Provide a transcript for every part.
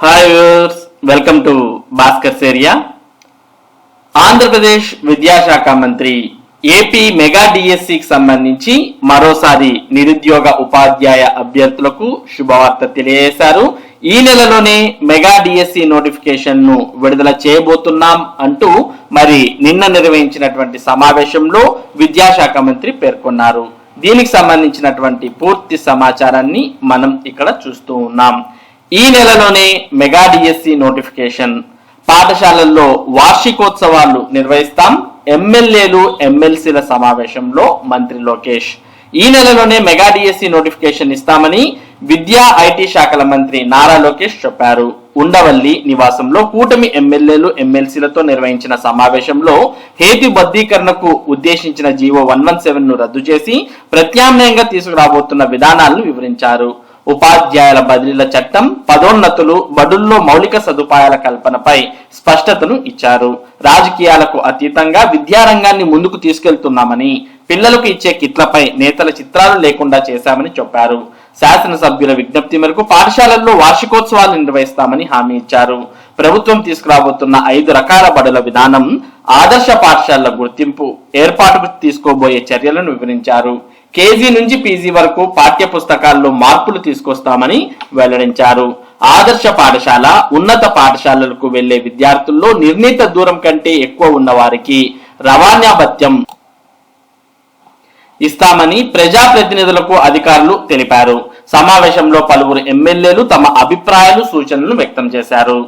Hi welcome to Bhaskar సేరియా Andhra Pradesh విద్యాశాఖ మంత్రి AP mega డిఎస్సికి సంబంధించి మరోసారి నిరుద్యోగ ఉపాధ్యాయ అభ్యర్థులకు శుభవార్త తెలియజేశారు. ఈ నెలలోనే మెగా డిఎస్సి నోటిఫికేషన్ను విడుదల చేయబోతున్నాం అంటూ మరి నిన్న నిర్వహించినటువంటి సమావేశంలో విద్యాశాఖ మంత్రి పేర్కొన్నారు. దీనికి సంబంధించినటువంటి పూర్తి సమాచారాన్ని మనం ఇక్కడ చూస్తూ ఉన్నాం. ఈ నెలలోనే మెగా డిఎస్సి నోటిఫికేషన్. పాఠశాలల్లో వార్షికోత్సవాలు నిర్వహిస్తాం. ఎమ్మెల్యేలు ఎమ్మెల్సీల సమావేశంలో మంత్రి లోకేష్. ఈ నెలలోనే మెగా డిఎస్సి నోటిఫికేషన్ ఇస్తామని విద్యా ఐటీ శాఖల మంత్రి నారా లోకేష్ చెప్పారు. ఉండవల్లి నివాసంలో కూటమి ఎమ్మెల్యేలు ఎమ్మెల్సీలతో నిర్వహించిన సమావేశంలో హేతుబద్ధీకరణకు ఉద్దేశించిన జీవో వన్ వన్ సెవెన్ను రద్దు చేసి ప్రత్యామ్నాయంగా తీసుకురాబోతున్న విధానాలను వివరించారు. ఉపాధ్యాయుల బదిలీల చట్టం పదోన్నతులు బడుల్లో మౌలిక సదుపాయాల కల్పనపై స్పష్టతను ఇచ్చారు. రాజకీయాలకు అతీతంగా విద్యారంగాన్ని ముందుకు తీసుకెళ్తున్నామని పిల్లలకు ఇచ్చే కిట్లపై నేతల చిత్రాలు లేకుండా చేశామని చెప్పారు. శాసనసభ్యుల విజ్ఞప్తి మేరకు పాఠశాలల్లో వార్షికోత్సవాలు నిర్వహిస్తామని హామీ ఇచ్చారు. ప్రభుత్వం తీసుకురాబోతున్న ఐదు రకాల బడుల విధానం ఆదర్శ పాఠశాలల గుర్తింపు ఏర్పాటుకు తీసుకోబోయే చర్యలను వివరించారు. కేజీ నుంచి పీజీ వరకు పాఠ్య పుస్తకాల్లో మార్పులు తీసుకొస్తామని వెల్లడించారు. ఆదర్శ పాఠశాల ఉన్నత పాఠశాలలకు వెళ్ళే విద్యార్థుల్లో నిర్ణీత దూరం కంటే ఎక్కువ ఉన్న వారికి రవాణా భత్యం ఇస్తామని ప్రజాప్రతినిధులకు అధికారులు తెలిపారు. సమావేశంలో పలువురు ఎమ్మెల్యేలు తమ అభిప్రాయాలు సూచనలు వ్యక్తం చేశారు.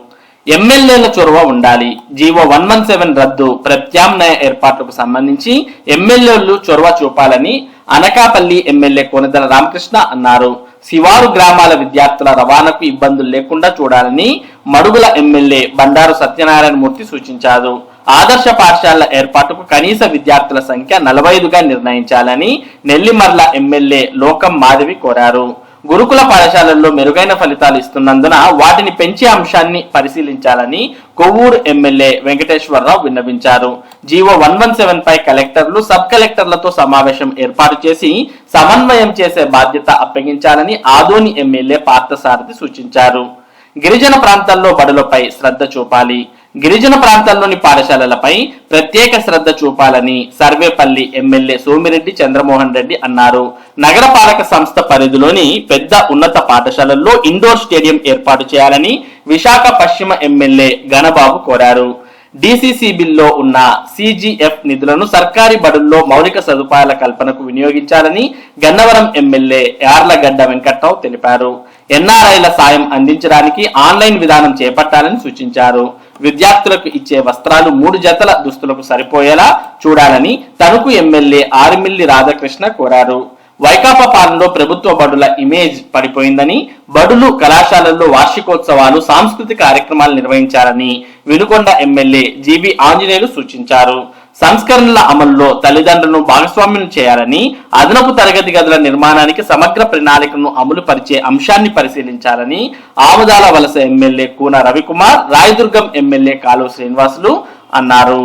ఎమ్మెల్యేల చొరవ ఉండాలి. జీవో వన్ వన్ సెవెన్ రద్దు ప్రత్యామ్నాయ ఏర్పాట్లకు సంబంధించి ఎమ్మెల్యేలు చొరవ చూపాలని అనకాపల్లి ఎమ్మెల్యే కోనదల రామకృష్ణ అన్నారు. శివారు గ్రామాల విద్యార్థుల రవాణాకు ఇబ్బందులు లేకుండా చూడాలని మడుగుల ఎమ్మెల్యే బండారు సత్యనారాయణ మూర్తి సూచించారు. ఆదర్శ పాఠశాలల ఏర్పాటుకు కనీస విద్యార్థుల సంఖ్య నలభై ఐదుగా నిర్ణయించాలని నెల్లిమర్ల ఎమ్మెల్యే లోకం మాధవి కోరారు. గురుకుల పాఠశాలల్లో మెరుగైన ఫలితాలు ఇస్తున్నందున వాటిని పెంచే అంశాన్ని పరిశీలించాలని కొవ్వూరు ఎమ్మెల్యే వెంకటేశ్వరరావు విన్నవించారు. జీవో వన్ వన్ సెవెన్ పై కలెక్టర్లు సబ్ కలెక్టర్లతో సమావేశం ఏర్పాటు చేసి సమన్వయం చేసే బాధ్యత అప్పగించాలని ఆదోని ఎమ్మెల్యే పార్థసారథి సూచించారు. గిరిజన ప్రాంతాల్లో బడులపై శ్రద్ధ చూపాలి. గిరిజన ప్రాంతాల్లోని పాఠశాలలపై ప్రత్యేక శ్రద్ధ చూపాలని సర్వేపల్లి ఎమ్మెల్యే సోమిరెడ్డి చంద్రమోహన్ రెడ్డి అన్నారు. నగరపాలక సంస్థ పరిధిలోని పెద్ద ఉన్నత పాఠశాలల్లో ఇండోర్ స్టేడియం ఏర్పాటు చేయాలని విశాఖ పశ్చిమ ఎమ్మెల్యే గణబాబు కోరారు. డిసిసి బిల్లో ఉన్న సిజిఎఫ్ నిధులను సర్కారీ బడుల్లో మౌలిక సదుపాయాల కల్పనకు వినియోగించాలని గన్నవరం ఎమ్మెల్యే యార్లగడ్డ వెంకట్రావు తెలిపారు. ఎన్ఆర్ఐల సాయం అందించడానికి ఆన్లైన్ విధానం చేపట్టాలని సూచించారు. విద్యార్థులకు ఇచ్చే వస్త్రాలు మూడు జతల దుస్తులకు సరిపోయేలా చూడాలని తణుకు ఎమ్మెల్యే ఆరిమిల్లి రాధాకృష్ణ కోరారు. వైకాపా పాలనలో ప్రభుత్వ బడుల ఇమేజ్ పడిపోయిందని బడులు కళాశాలల్లో వార్షికోత్సవాలు సాంస్కృతిక కార్యక్రమాలు నిర్వహించాలని వినుకొండ ఎమ్మెల్యే జీబీ ఆంజనేయులు సూచించారు. సంస్కరణల అమల్లో తల్లిదండ్రులను భాగస్వామ్యం చేయాలని అదనపు తరగతి గదుల నిర్మాణానికి సమగ్ర ప్రణాళికను అమలు పరిచే అంశాన్ని పరిశీలించాలని ఆముదాల వలస ఎమ్మెల్యే కూన రవికుమార్ రాయదుర్గం ఎమ్మెల్యే కాలువ శ్రీనివాసులు అన్నారు.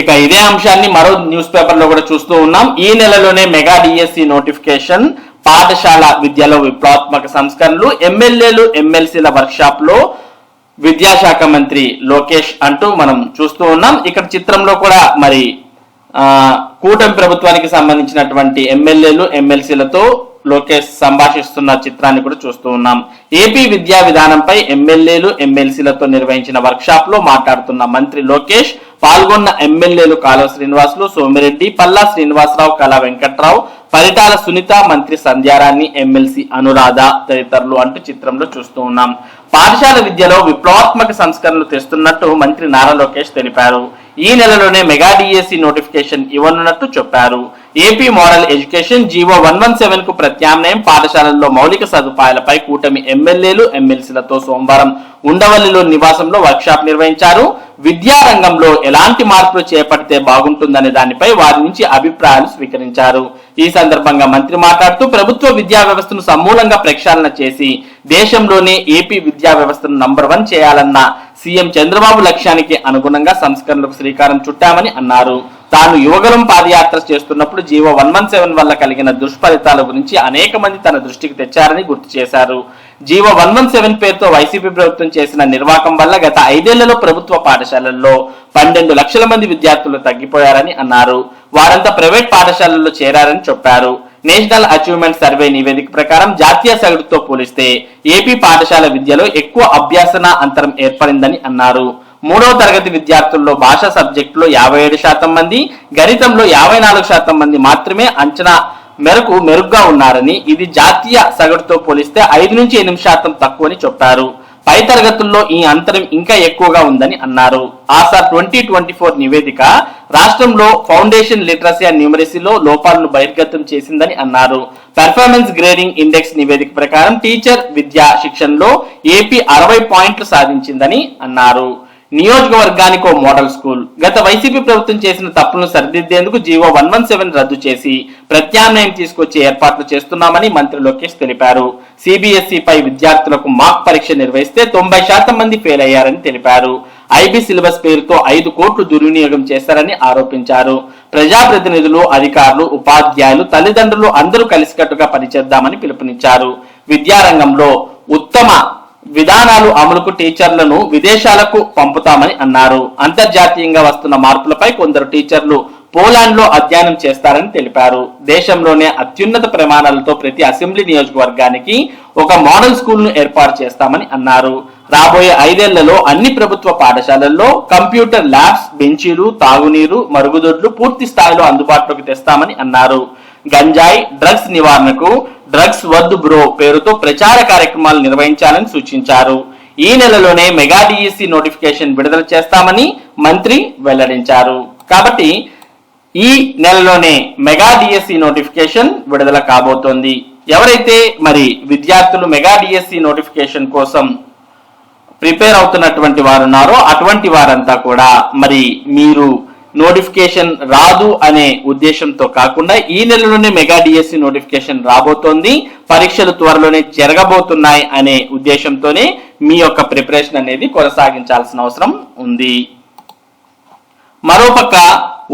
ఇక ఇదే అంశాన్ని మరో న్యూస్ పేపర్లో కూడా చూస్తూ ఉన్నాం. ఈ నెలలోనే మెగా డిఎస్సి నోటిఫికేషన్ పాఠశాల విద్యలో విప్లవాత్మక సంస్కరణలు ఎమ్మెల్యేలు ఎమ్మెల్సీల వర్క్షాప్లో విద్యాశాఖ మంత్రి లోకేష్ అంటూ మనం చూస్తూ ఉన్నాం. ఇక్కడ చిత్రంలో కూడా మరి ఆ కూటమి ప్రభుత్వానికి సంబంధించినటువంటి ఎమ్మెల్యేలు ఎమ్మెల్సీలతో లోకేష్ సంభాషిస్తున్న చిత్రాన్ని కూడా చూస్తూ ఉన్నాం. ఏపీ విద్యా విధానంపై ఎమ్మెల్యేలు ఎమ్మెల్సీలతో నిర్వహించిన వర్క్షాప్లో మాట్లాడుతున్న మంత్రి లోకేష్ పాల్గొన్న ఎమ్మెల్యేలు కాలువ శ్రీనివాసులు సోమిరెడ్డి పల్లా శ్రీనివాసరావు కళా వెంకట్రావు పరిటాల సునీత మంత్రి సంధ్యారాణి ఎమ్మెల్సీ అనురాధ తదితరులు అంటూ చిత్రంలో చూస్తూ ఉన్నాం. పాఠశాల విద్యలో విప్లవాత్మక సంస్కరణలు తెస్తున్నట్టు మంత్రి నారా లోకేష్ తెలిపారు. ఈ నెలలోనే మెగా డిఎస్సి నోటిఫికేషన్ ఇవ్వనున్నట్టు చెప్పారు. AP model education GO one one సెవెన్కు ప్రత్యామ్నాయం పాఠశాలల్లో మౌలిక సదుపాయాలపై కూటమి ఎమ్మెల్యేలు ఎమ్మెల్సీలతో సోమవారం ఉండవల్లిలో నివాసంలో వర్క్షాప్ నిర్వహించారు. విద్యారంగంలో ఎలాంటి మార్పులు చేపడితే బాగుంటుందనే దానిపై వారి నుంచి అభిప్రాయాలు స్వీకరించారు. ఈ సందర్భంగా మంత్రి మాట్లాడుతూ ప్రభుత్వ విద్యా వ్యవస్థను సమూలంగా ప్రక్షాళన చేసి దేశంలోనే ఏపీ విద్యా వ్యవస్థను నంబర్ వన్ చేయాలన్న సీఎం చంద్రబాబు లక్ష్యానికి అనుగుణంగా సంస్కరణలకు శ్రీకారం చుట్టామని అన్నారు. తాను యువగలం పాదయాత్ర చేస్తున్నప్పుడు జీవో వన్ వన్ సెవెన్ వల్ల కలిగిన దుష్ఫలితాల గురించి అనేక మంది తన దృష్టికి తెచ్చారని గుర్తు చేశారు. జీవో వన్ వన్ సెవెన్ పేరుతో వైసీపీ ప్రభుత్వం చేసిన నిర్వాకం వల్ల గత ఐదేళ్ళలో ప్రభుత్వ పాఠశాలల్లో పన్నెండు లక్షల మంది విద్యార్థులు తగ్గిపోయారని అన్నారు. వారంతా ప్రైవేట్ పాఠశాలల్లో చేరారని చెప్పారు. నేషనల్ అచీవ్మెంట్ సర్వే నివేదిక ప్రకారం జాతీయ సగటుతో పోలిస్తే ఏపీ పాఠశాల విద్యలో ఎక్కువ అభ్యాసన అంతరం ఏర్పడిందని అన్నారు. మూడవ తరగతి విద్యార్థుల్లో భాషా సబ్జెక్టులో యాభై ఏడు శాతం మంది గణితంలో యాభై నాలుగు శాతం మంది మాత్రమే అంచనా మేరకు మెరుగ్గా ఉన్నారని ఇది జాతీయ సగటుతో పోలిస్తే ఐదు నుంచి ఎనిమిది శాతం తక్కువని చెప్పారు. పై తరగతుల్లో ఈ అంతరం ఇంకా ఎక్కువగా ఉందని అన్నారు. ఆసా ట్వంటీ ట్వంటీ ఫోర్ నివేదిక రాష్ట్రంలో ఫౌండేషన్ లిటరసీ అండ్ న్యూమరసీలో లోపాలను బహిర్గతం చేసిందని అన్నారు. పెర్ఫార్మెన్స్ గ్రేడింగ్ ఇండెక్స్ నివేదిక ప్రకారం టీచర్ విద్యా శిక్షణలో ఏపీ అరవై పాయింట్లు సాధించిందని అన్నారు. నియోజకవర్గానికి ఓ మోడల్ స్కూల్. గత వైసీపీ ప్రభుత్వం చేసిన తప్పులను సరిదిద్దేందుకు జీవో వన్ వన్ సెవెన్ రద్దు చేసి ప్రత్యామ్నాయం తీసుకొచ్చే ఏర్పాట్లు చేస్తున్నామని మంత్రి లోకేష్ తెలిపారు. సిబిఎస్ఈపై విద్యార్థులకు మాక్ పరీక్ష నిర్వహిస్తే తొంభై శాతం మంది ఫెయిల్ అయ్యారని తెలిపారు. ఐబీ సిలబస్ పేరుతో ఐదు కోట్లు దుర్వినియోగం చేశారని ఆరోపించారు. ప్రజాప్రతినిధులు అధికారులు ఉపాధ్యాయులు తల్లిదండ్రులు అందరూ కలిసికట్టుగా పనిచేద్దామని పిలుపునిచ్చారు. విద్యారంగంలో ఉత్తమ విధానాలు అమలుకు టీచర్లను విదేశాలకు పంపుతామని అన్నారు. అంతర్జాతీయంగా వస్తున్న మార్పులపై కొందరు టీచర్లు పోలాండ్లో అధ్యయనం చేస్తారని తెలిపారు. దేశంలోనే అత్యున్నత ప్రమాణాలతో ప్రతి అసెంబ్లీ నియోజకవర్గానికి ఒక మోడల్ స్కూల్ను ఏర్పాటు చేస్తామని అన్నారు. రాబోయే ఐదేళ్ళలో అన్ని ప్రభుత్వ పాఠశాలల్లో కంప్యూటర్ ల్యాబ్స్ బెంచీలు తాగునీరు మరుగుదొడ్లు పూర్తి స్థాయిలో అందుబాటులోకి తెస్తామని అన్నారు. గంజాయి డ్రగ్స్ నివారణకు డ్రగ్స్ వద్దు బ్రో పేరుతో ప్రచార కార్యక్రమాలు నిర్వహించాలని సూచించారు. ఈ నెలలోనే మెగా డిఎస్సి నోటిఫికేషన్ విడుదల చేస్తామని మంత్రి వెల్లడించారు. కాబట్టి ఈ నెలలోనే మెగా డిఎస్సి నోటిఫికేషన్ విడుదల కాబోతోంది. ఎవరైతే మరి విద్యార్థులు మెగా డిఎస్సి నోటిఫికేషన్ కోసం ప్రిపేర్ అవుతున్నటువంటి వారు ఉన్నారో అటువంటి వారంతా కూడా మరి మీరు నోటిఫికేషన్ రాదు అనే ఉద్దేశంతో కాకుండా ఈ నెలలోనే మెగా డిఎస్సి నోటిఫికేషన్ రాబోతోంది. పరీక్షలు త్వరలోనే జరగబోతున్నాయి అనే ఉద్దేశంతోనే మీ యొక్క ప్రిపరేషన్ అనేది కొనసాగించాల్సిన అవసరం ఉంది. మరోపక్క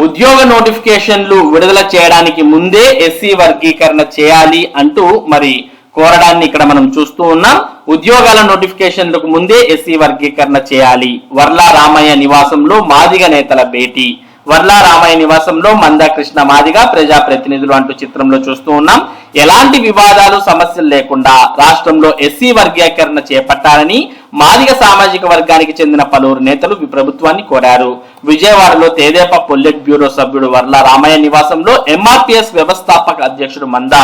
ఉద్యోగ నోటిఫికేషన్లు విడుదల చేయడానికి ముందే ఎస్సీ వర్గీకరణ చేయాలి అంటూ మరి కోరడాన్ని ఇక్కడ మనం చూస్తూ ఉన్నాం. ఉద్యోగాల నోటిఫికేషన్లకు ముందే ఎస్సీ వర్గీకరణ చేయాలి. వర్లా రామయ్య నివాసంలో మాదిగ నేతల భేటీ. వర్లా రామయ్య నివాసంలో మంద కృష్ణ మాదిగ ప్రజాప్రతినిధులు అంటూ చిత్రంలో చూస్తూ ఉన్నాం. ఎలాంటి వివాదాలు సమస్యలు లేకుండా రాష్ట్రంలో ఎస్సీ వర్గీకరణ చేపట్టాలని మాదిగ సామాజిక వర్గానికి చెందిన పలువురు నేతలు ప్రభుత్వాన్ని కోరారు. విజయవాడలో తేదేపా పొల్లెట్ బ్యూరో సభ్యుడు వర్ల రామయ్య నివాసంలో ఎంఆర్పిఎస్ వ్యవస్థాపక అధ్యక్షుడు మంద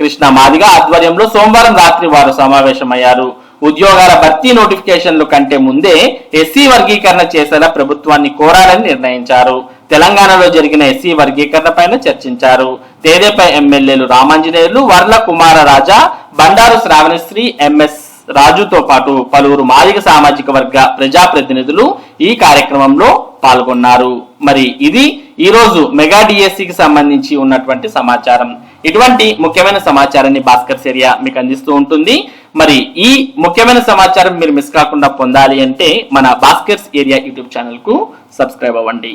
కృష్ణ మాదిగ ఆధ్వర్యంలో సోమవారం రాత్రి వారు సమావేశమయ్యారు. ఉద్యోగాల భర్తీ నోటిఫికేషన్లు కంటే ముందే ఎస్సీ వర్గీకరణ చేసేలా ప్రభుత్వాన్ని కోరాలని నిర్ణయించారు. తెలంగాణలో జరిగిన ఎస్సీ వర్గీకరణ పైన చర్చించారు. తేదేపై ఎమ్మెల్యేలు రామాంజనేయులు వర్ల కుమార రాజా బండారు శ్రావణశ్రీ ఎంఎస్ రాజుతో పాటు పలువురు మాదిక సామాజిక వర్గ ప్రజాప్రతినిధులు ఈ కార్యక్రమంలో పాల్గొన్నారు. మరి ఇది ఈ రోజు మెగా డిఎస్సికి సంబంధించి ఉన్నటువంటి సమాచారం. ఇటువంటి ముఖ్యమైన సమాచారాన్ని భాస్కర్ సెరియా మీకు అందిస్తూ ఉంటుంది. మరి ఈ ముఖ్యమైన సమాచారం మీరు మిస్ కాకుండా పొందాలి అంటే మన భాస్కర్స్ ఏరియా యూట్యూబ్ ఛానల్కు సబ్స్క్రైబ్ అవ్వండి.